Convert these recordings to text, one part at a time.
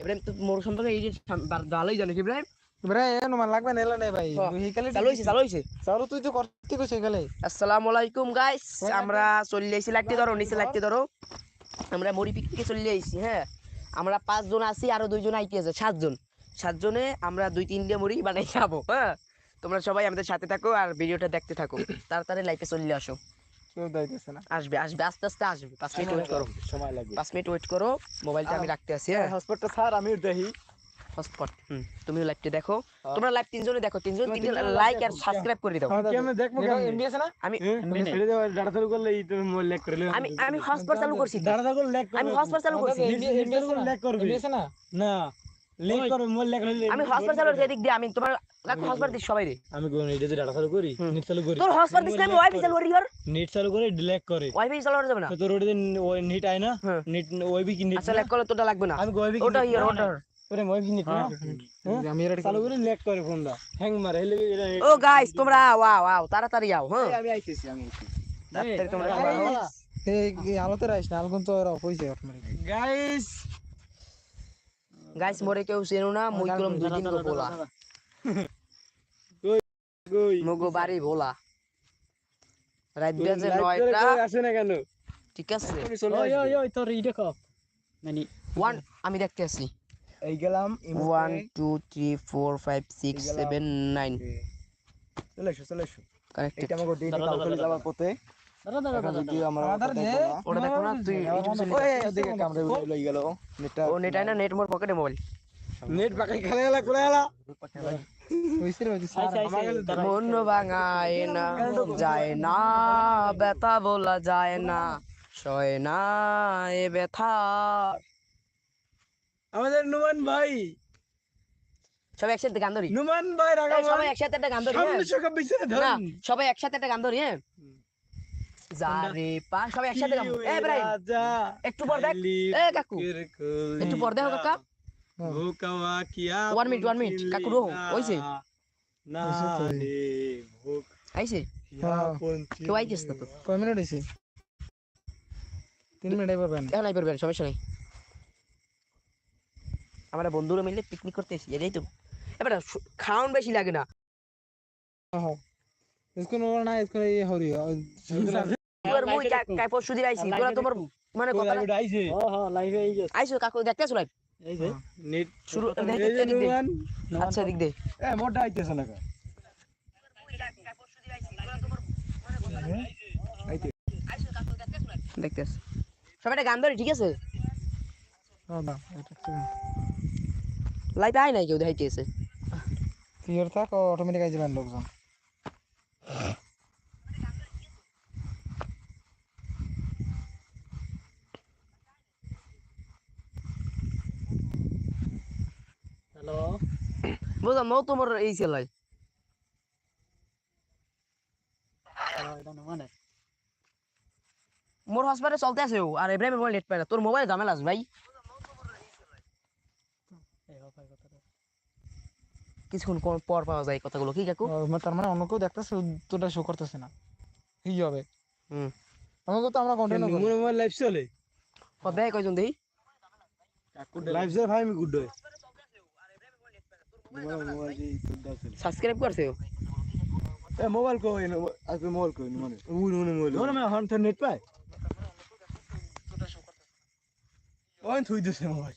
ইব্রাহিম তো মোর সম্পর্কে এই যে ভালোই জানিস ইব্রাহিম। bre এনো লাগবে না এলা ভাই। চালু হয়েছে চালু হয়েছে চালু তুই তো করতে কইছ হেকালে আসসালামু আলাইকুম গাইস আমরা চলে এসেছি লাইটটি ধরো নিচে লাইটটি ধরো। আমরা মরি পিকনিকে চলে এসেছি হ্যাঁ। আমরা পাঁচজন আছি আরও দুইজন আইতে আছে সাতজন। সাতজনে আমরা দুই তিনটে মুড়ি বানাই খাব হ্যাঁ। তোমরা সবাই আমাদের সাথে থাকো আর ভিডিওটা দেখতে থাকো। তাড়াতাড়ি লাইফে চলে আসো। কেউ দাইতেছে না। আসবে আসবে আস্তে আস্তে আসবে। পাঁচ মিনিট ওয়েট করো। সময় লাগবে। পাঁচ মিনিট ওয়েট করো মোবাইলটা আমি রাখতে আছি হ্যাঁ। হসপিটাল স্যার আমি দেখি। হটস্পট হুম তুমিও লাইভটা দেখো। হ্যাঁ। তোমরা লাইভ তিনজনে দেখো তিনজন তিনজন লাইক আর সাবস্ক্রাইব করে দাও। কেমনে দেখব এমবি আছে না? আমি ছেড়ে দাও ডাটা চালু করলে এই তুমি মোবাইল ল্যাগ করে আমি আমি হটস্পট চালু করছি। দাঁড়া দাঁড়া ল্যাগ আমি হটস্পট চালু করছি। এমবি আছে না? না। ল্যাগ করবে মোবাইল আমি হটস্পট চালু দিয়ে আমি তোমার কাকু হটস্পট দিস সবাই রে আমি কোন এটা যে ডাটা চালু করি নেট চালু করি। তোর হটস্পট দিস আমি ওয়াইফাই চালু করি। আর নেট চালু করে ল্যাগ করে। ওয়াইফাই চালু করা যাবে না। তোর ওটা ওই নেট আয় না হ্যাঁ। নেট ওইবি কি নেট আচ্ছা ল্যাগ করলে তোটা লাগবে না। আমি ওইবি ওটা ইয়ার ওটা ওরে মই নেট না? আমি এটা চালু করে ল্যাগ করে ফোনটা। হ্যাং মারে হেলে ও গাইস তোমরা আও আও তাড়াতাড়ি আও হ্যাঁ। আমি আইতেছি আমি তাড়াতাড়ি তোমরা এই এই আলোতে রাইস না আলগুন তো ওরা কইছে আপনারে গাইস গাইস মোরে কেউ চেনো না মুই কলম দুই দিন বলা। কই মগো বাড়ি ভোলা রাত বেজে নয়টা। কই আসে না কেন? ঠিক আছে। ওই ওই ওই তোর এই দেখো মানে ওয়ান আমি দেখতে আসি এই গেলাম one two three four five six seven nine চলে এসো চলে এসো কানেক্টেড এটা আমাকে দিয়ে কালকে যাওয়ার পথে। মন ভাঙায় না যায় না ব্যথা বলা যায় না সয় না এ ব্যথা। আমাদের নুমান ভাই। সবাই একসাথে গান ধরি। নুমান ভাই রাগা সবাই একসাথে একটা গান ধরি সবাই একসাথে একটা গান ধরি হ্যাঁ। যারে পা সবাই একসাথে গান এ ইব্রাহিম রাজা একটু পর দেখ এ কাকু একটু পর দেখো কাকা ভোকাওয়া কিয়া One minute, one minute. কাকু রো, হইছে? না হইছে তো। রে ভোক আইছে হ্যাঁ। পঞ্চি কেউ আইতেছ না তো কয় মিনিট হইছে তিন মিনিট আইবার না এখন আইবার বের সমস্যা নেই আমরা বন্ধুরা মিলে পিকনিক করতে এসেছি এটাই তো এবার খাওয়ান বেশি লাগে না इसको नो ना इसको ये हो रही है এবার মুই কা- কাই পরশু দিন আইছি তোরা তোমার মানে কথা লাইভে আইছে হ্যাঁ হ্যাঁ লাইভে আইছে আইছো কাকু দেখতে আসো লাইভ। এই যে নেট শুরু এই দিক দে আচ্ছা দিক দে। এ মোটা আইতেছ না সবাই গান ধরি ঠিক আছে? ना আয় নাই কেউ দেখাইতে এসে ক্লিয়ার থাক অটোমেটিক আই যাবেন লোকজন হ্যালো বুঝলাম মো তোমার এই ছেলাই মোর হসপিটালে চলতে আছে আর ইব্রাহিমের মোবাইল নেট পায় না তোর মোবাইলে ঝামেলা আছে ভাই কিছুক্ষণ পর পাওয়া যায় কথাগুলো কি কাকু তার মানে অন্য কেউ দেখতেছে তোটা শো করতেছে না কি হবে হুম আমাকে তো আমরা কন্টিনিউ করি মোবাইল লাইভ চলে দেয় কয়জন দেই লাইভ চলে ভাই আমি গুড সাবস্ক্রাইব করছে এ মোবাইল কই আজকে মোবাইল কই মানে উনি উনি মোবাইল ওরে মে হন তো নেট পায় ওই থুই দিছে মোবাইল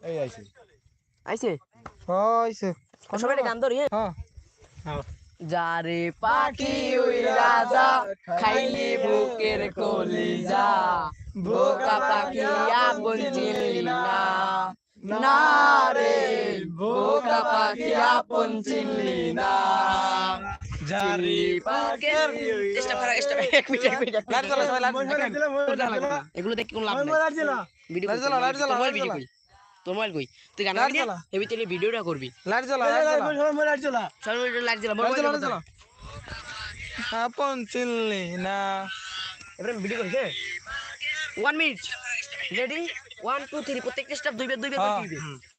এই আইছে আইছে হইছে সবাই গান ধরি হ্যাঁ হ্যাঁ যারে পাখি ওই রাজা খাইলি বুকের কলিজা বোকা পাখি আপন চিনলি না রে বোকা পাখি আপন চিনলি না জারি পাখের চেষ্টা করা চেষ্টা এক মিনিট এক মিনিট লাইট জ্বালা সবাই লাইট এগুলো দেখে কোনো লাভ নাই। মোবাইল জ্বালা ভিডিও লাইট জ্বালা, লাইট লাইট ভিডিও। কই তোর মোবাইল কই? তুই গান লাইট জ্বালা। এবি তেলে ভিডিওটা করবি। লাইট জ্বালা লাইট জ্বালা মোবাইল জ্বালা সবাই ভিডিও লাইট জ্বালা লাইট মোবাইল জ্বালা জ্বালা আপন চিনলি এবারে ভিডিও হ্যাঁ one minute ready one two three প্রত্যেকটা স্টেপ দুই বার দুই বার করে হ্যাঁ, দিবি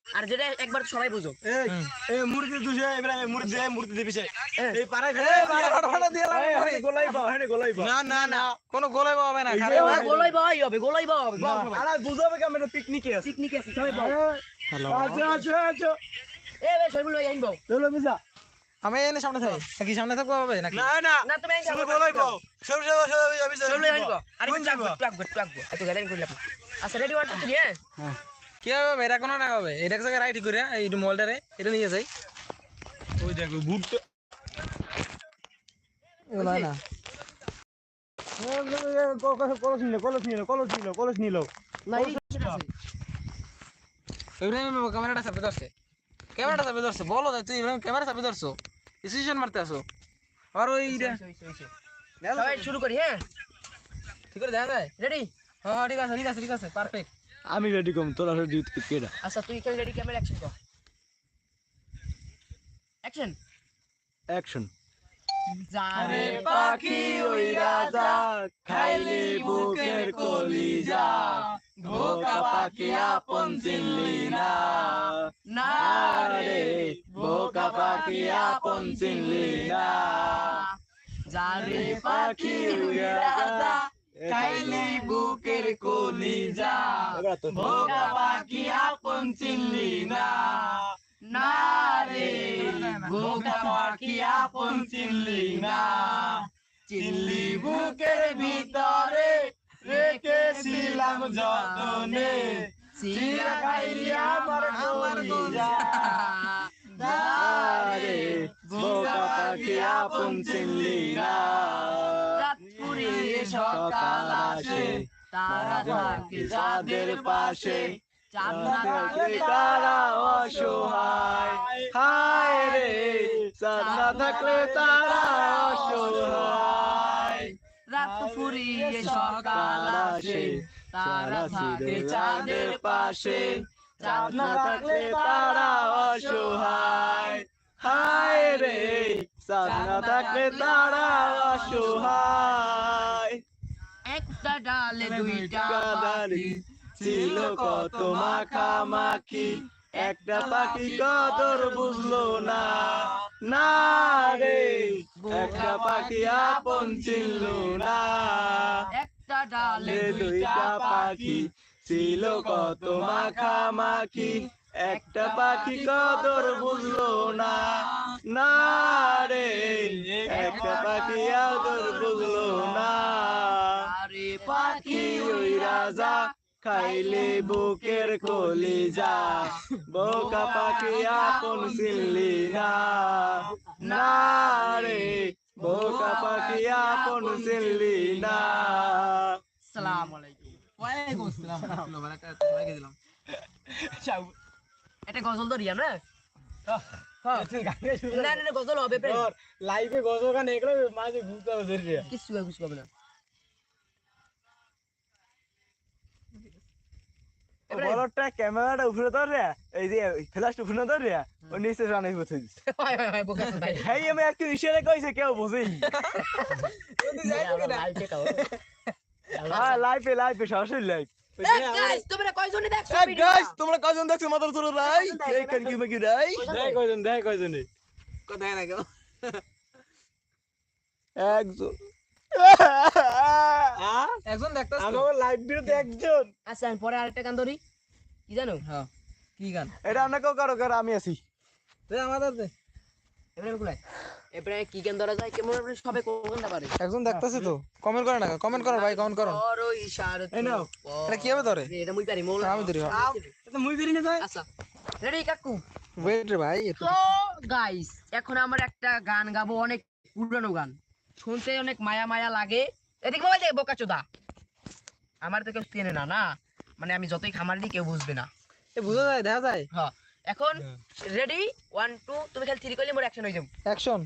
আর যেটা একবার সবাই বুঝো। এই এই মুরগি দুশে এবার মুরগি দে মুরগি দিবি সে। হ্যাঁ। এই পাড়ায় এই, ভাড়া, ভাড়া, ভাড়া দিয়ে নেই। গোলাই পাও হ্যাঁ গোলাই পাও না না না কোনো গোলাই পাবে না এই যে খালি ওই- গোলাই বাই হবে গোলাই বাই হবে। আরে বুঝাবে কি আমরা পিকনিকে আছি। পিকনিক আছে সবাই বাও হ্যালো। আচ্ছা আচ্ছা আচ্ছা। এ বে সবাই লই আইন চলো মিসা আমি এনে সামনে থাকি নাকি সামনে থাকব হবে? নাকি? না না। না তুমি গোলাই পাও সব সব সব আমি সবাই লই আরে কোন যাব? ট্রাক ট্রাক এত গাড়ি কইলাম আচ্ছা রেডি ওয়ান টু থ্রি হ্যাঁ। কি হবে এটা কোনো না হবে। এটা জায়গায় রাইট করে এই মোলটারে এটা নিয়ে যাই। ওই দেখো ভুট্টা। না। না কলস নিল কলস নিল কলস নিল কলস নিল না ইব্রাহিম ক্যামেরাটা চাপে ধরছে। ক্যামেরাটা চাপে ধরছে। বলো তুই ইব্রাহিম ক্যামেরা চাপে ধরছো? ডিসিশন মারতে আসো আর ওই সবাই শুরু করি হ্যাঁ? ঠিক করে দেখা যায় রেডি হ্যাঁ ঠিক আছে ঠিক আছে ঠিক আছে পারফেক্ট আমি রেডি কম তোরা রেডি কেডা আচ্ছা তুই কেন রেডি ক্যামেরা অ্যাকশন কর। অ্যাকশন অ্যাকশন জানে পাখি ওই রাজা খাইলে বুকের কলিজা। আপন চিনলি না না রে বোকা পাখি আপন চিনলি না জানে পাখি খাইলে বুকের কলিজা বোকা পাখি আপন চিনলি না না রে বোকা পাখি আপন চিনলি না চিনলি বুকের ভিতরে রেখেছিলাম যতনে। চিরা খাইলি আমার কলিজা। রে বোকা পাখি আপন চিনলি না রাত সকাল আসে তারা থাকে যাদের পাশে। তারা অসহায়। হায় রে চাঁদ থাকলে তারা অসহায়। রাত ফুরিয়ে সকাল আসে তারা থাকে চাঁদের পাশে। চাঁদ না থাকলে তারা অসহায়। হায় রে চাঁদ না থাকলে তারা অসহায়। একটা ডালে দুইটা পাখি ছিল কত মাখামাখি। একটা পাখি কদর বুঝলো না। না রে একটা পাখি আপন চিনল না। একটা ডালে দুইটা পাখি ছিল কত মাখামাখি। একটা পাখি কদর বুঝলো না। না রে একটা পাখি আদর বুঝলো না। আরে পাখি ওই রাজা খাইলে বুকের কলিজা বোকা পাখি আপন চিনলি না। না রে বোকা পাখি আপন চিনলি না। আলাইকুম। ওয়ালাইকুম আসসালাম। দিলাম এটা গজল ধরিয়া না না না না, গজল হবে লাইভে গজল গান এগুলো মাঝে ঘুরতে হবে ধরে কিছু কিছু হবে না। বলটা ক্যামেরাটা ধরে এই যে ধরে ও নিচে রানে বসে দিছে। হয়, হয়, হয়, বোকা ভাই। হেই আমি একটু ইশারা কইছে কেউ বুঝেই হ্যাঁ সরাসরি লাইভ তোমরা কয়জনে দেখছ? গাইস তোমরা কজন দেখছ? মাদার চলো রাই এই কান কি মাগি রাই দেখ কয়জন দেখ কয়জন। কোথায় না কেউ। একজন। একজন দেখতাছ আমার লাইভ ভিডিওতে একজন। আচ্ছা আমি পরে আরেকটা গান ধরি। কি জানো? হ্যাঁ। কি গান? এটা আমরা কারও কারও আমি আছি। আমাদের দে এবারে আমি এবারে কি গান ধরা যায় কেমন আপনি সবাই কোন পারে? একজন দেখতাছে তো। কমেন্ট করে না কমেন্ট করো ভাই কমেন্ট করো। এই নাও। এটা কি হবে ধরে? এটা মুই পারি মোল। আমি ধরি, হ্যাঁ। এটা মুই বেরিয়ে যায় আচ্ছা। রেডি কাকু? ওয়েট রে ভাই তো গাইস এখন আমার একটা গান গাবো অনেক পুরানো গান। শুনতে অনেক মায়া মায়া লাগে। এদিকে মোবাইল দে বোকা চোদা আমার তো কেউ চেনে না না? মানে আমি যতই খামার দিই কেউ বুঝবে না। বুঝা যায় দেখা যায়। হ্যাঁ এখন রেডি ওয়ান টু তুমি খালি থ্রি করলে মোর অ্যাকশন হয়ে যাব। অ্যাকশন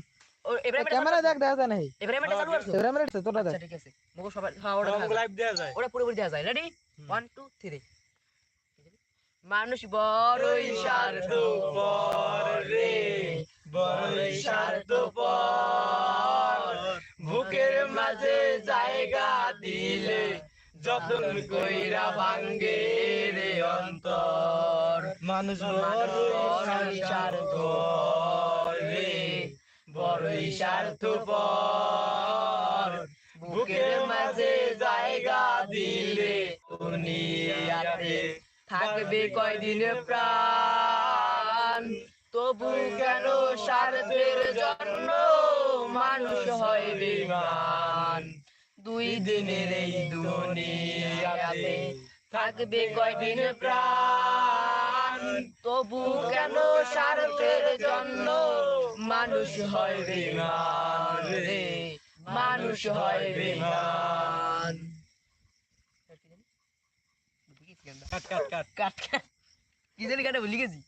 ক্যামেরা দেখ দেখা যায় নাই এবারে আমি চালু করছ ক্যামেরা রে তোরা দেখ। ঠিক আছে। মুগো সবাই হ্যাঁ ওটা লাইভ দেয়া যায়। ওটা পুরোপুরি দেওয়া যায়। রেডি ওয়ান টু থ্রি মানুষ বড়ই স্বার্থ রে বড়ই স্বার্থপর কইরা ভাঙ্গে রে অন্তর। মানুষ বড়ই বুকের মাঝে জায়গা দিলে দুনিয়াতে থাকবে কয়দিন প্রাণ? তবু কেন স্বার্থের জন্য মানুষ হয় বেমান দুই দিনের এই দুনিয়াতে থাকবে কয়দিন প্রাণ? তবু কেন স্বার্থের জন্য মানুষ হয় বেমান রে? মানুষ হয় বেমান কাট কাট কাট। কাট কাট। কি জানি কাটে ভুলি গেছি।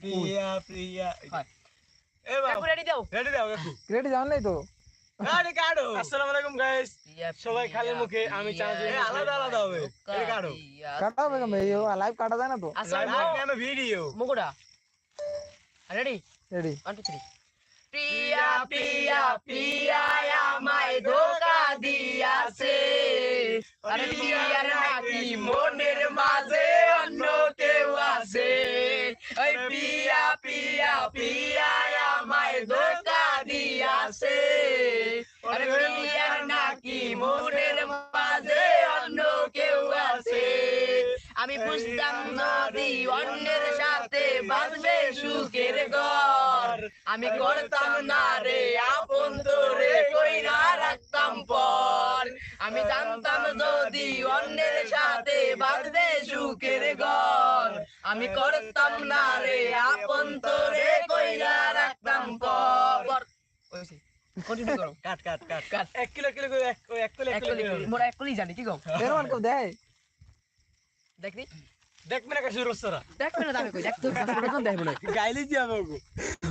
প্রিয়া প্রিয়া। রেডি দাও। রেডি দাও কাকু রেডি যাও নাই তো। গাড়ি কাটো। আসসালামু আলাইকুম গাইস সবাই খালি মুখে আমি চানাচুর আলাদা আলাদা হবে। এটা কাটো। কাটা হবে কেন? এই লাইভ কাটা যায় না তো? লাইভ কেন video মুকুটা। Ready ready one two three Priya Priya Priya আমায় ধোকা দিয়াছে। আরে প্রিয়ার নাকি মনের মাঝে অন্য কেউ আছে? ওই প্রিয়া প্রিয়া প্রিয়া আমায় ধোকা দিয়াছে নাকি মনের মাঝে অন্য কেউ আছে আমি বুঝতাম নদী অন্যের সাথে বাঁধবে সুখের ঘর। আমি করতাম না রে আপন তোরে কইরা রাখতাম পর। আমি জানতাম যদি অন্যের সাথে বাঁধবে সুখের ঘর। আমি করতাম না রে আপন তোরে কইরা রাখতাম পর। কন্টিনিউ করো। কাট কাট কাট। কাট। এক কিলো কিলো করে এক কিলো এক কিলো মোরা এক কলি জানি কি গো? এরমান কেউ দেয়। দেখনি? দেখবে না কাছে রস্তরা দেখবে না দামে কই দেখ তো দেখবে না গাইলে কি হবে ওগো?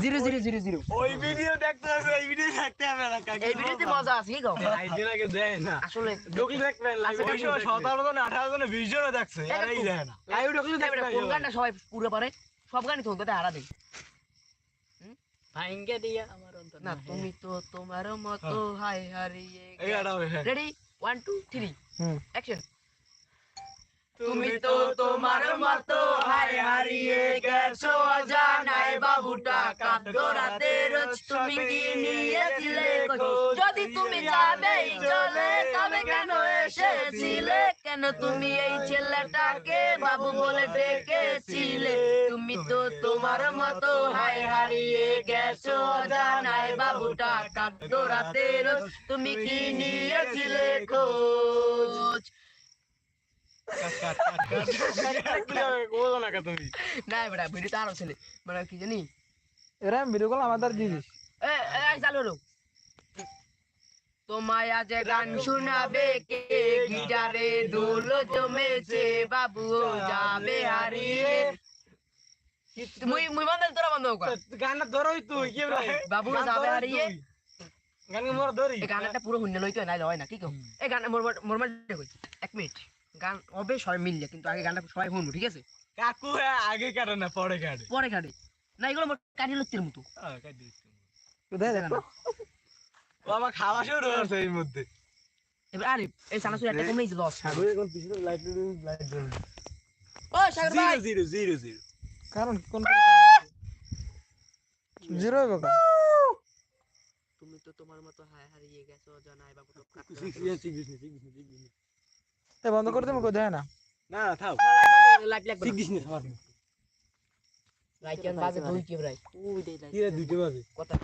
Zero zero zero zero. ওই ভিডিও দেখতে হবে এই ভিডিও দেখতে হবে না কাকি এই ভিডিওতে মজা আছে কি গো আইডিয়া লাগে দেয় না। আসলে ঢুকলে দেখবেন লাইভ ওই সময় জন আঠারো জন দেখছে আর এই দেয় না। লাইভ ঢুকলে দেখবে না, কোন গানটা সবাই পুরো পারে? সব গানই তো হারা দেয়। ভাঙ্গে দিয়া আমার অন্তর না তুমি তো তোমার মতো হাই হারিয়ে হ্যাঁ। Ready one two three hmm. Action তুমি তো তোমার মতো হাই হারিয়ে গেছো অজানায় বাবুটা। কাঁদো রোজ তুমি কি নিয়েছিলে? যদি তুমি যাবেই চলে, তবে কেন এসেছিলে? কেন তুমি এই ছেলেটাকে বাবু বলে ডেকেছিলে? তুমি তো তোমার মতো হাই হারিয়ে গেছো অজানায় বাবুটা। কাঁদো রোজ তুমি কি নিয়েছিলে খোঁজ কাট, কাট, কাট, কাট, কাট, কি হবে? বলো না আরও ছেলে। মানে কি জানি? এরা ভিডিও কল আমাদের দিদিস এ এ, এই চালু রো তোমায় আজ গান শোনাবে কে? গিটারে দুল জমেছে বাবু যাবে হারিয়ে। মুই মুই বন্ধ তোরা বন্ধ কর গানটা ধরোই তুই কি বাবু গান যাবে হারিয়ে। গান মোর ধরি। গানটা পুরো হুন্নে লইতে নাইলে হয় না কি কও? এই গান মোর মোর মোর এক মিনিট। গান হবে সবাই মিললে কিন্তু আগে গানটা সবাই শুনব ঠিক আছে? কাকু আগে কাটে না পরে কাটে। পরে কাটে। না এগুলো লত্তির মতো। আহ, কোথায় দেখ ও আমার খাওয়া শুরু হয়েছে এর মধ্যে এবার আরে এই সানাসুর একটা কমেই লস সাগরে এখন পিছনে লাইট লাইট জ্বলবে ও সাগর ভাই! Zero zero zero. কারণ কোন জিরো হবে তুমি তো তোমার মতো হায় হারিয়ে গেছো জানাই বাবু এ বন্ধ করে তুমি কোথায় না। না না থাও লাইট লাগবে ঠিক দিস না সবার লাইট কেন বাজে দুই কি ভাই দুইটা বাজে? কথা।